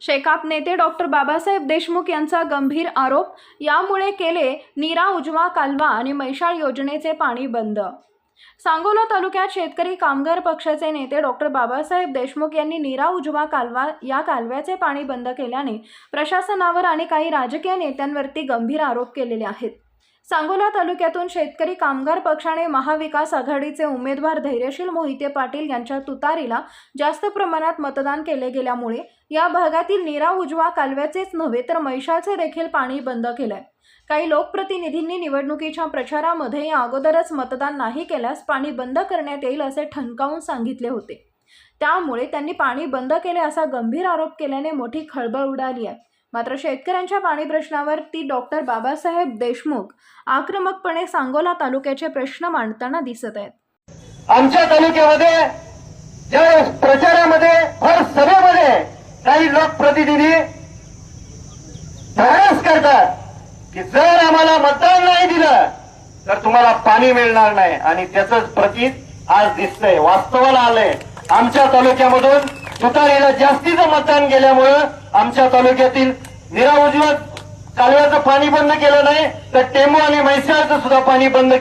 शेकाप नेते डॉक्टर बाबासाहेब देशमुख यांचा गंभीर आरोप. यामुळे केले नीरा उजवा कालवा आणि मैशाळ योजनेचे पाणी बंद. सांगोला तालुक्यात शेतकरी कामगार पक्षाचे नेते डॉक्टर बाबासाहेब देशमुख यांनी नीरा उजवा कालवा या कालव्याचे पाणी बंद केल्याने प्रशासनावर आणि काही राजकीय नेत्यांवरती गंभीर आरोप केलेले आहेत. सांगोला तालुक्यातून शेतकरी कामगार पक्षाने महाविकास आघाडीचे उमेदवार धैर्यशील मोहिते पाटील यांच्या तुतारीला जास्त प्रमाणात मतदान केले गेल्यामुळे या भागातील निरा उजवा कालव्याचेच नव्हे तर मैशाचे देखील पाणी बंद केलंय. काही लोकप्रतिनिधींनी निवडणुकीच्या प्रचारामध्ये या अगोदरच मतदान नाही केल्यास पाणी बंद करण्यात येईल असे ठणकावून सांगितले होते. त्यामुळे त्यांनी पाणी बंद केले असा गंभीर आरोप केल्याने मोठी खळबळ उडाली आहे. मात्र शेतकऱ्यांच्या पाणी प्रश्नावर ती डॉक्टर बाबासाहेब देशमुख आक्रमकपणे सांगोला तालुक्याचे प्रश्न मांडताना दिसत आहेत. आमच्या तालुक्यामध्ये ज्या प्रचारामध्ये हर सभेमध्ये काही लोकप्रतिनिधी धाडस करतात की जर आम्हाला मतदान नाही दिलं तर तुम्हाला पाणी मिळणार नाही. आणि त्याच प्रतीक आज दिसतंय. वास्तवाला आलंय. आमच्या तालुक्यामधून तुतारीला जास्तीचं मतदान गेल्यामुळं आमच्या तालुक्यातील निरा कालव्याचं पाणी बंद केलं नाही तर टेंबू आणि म्हैसाळचं सुद्धा पाणी बंद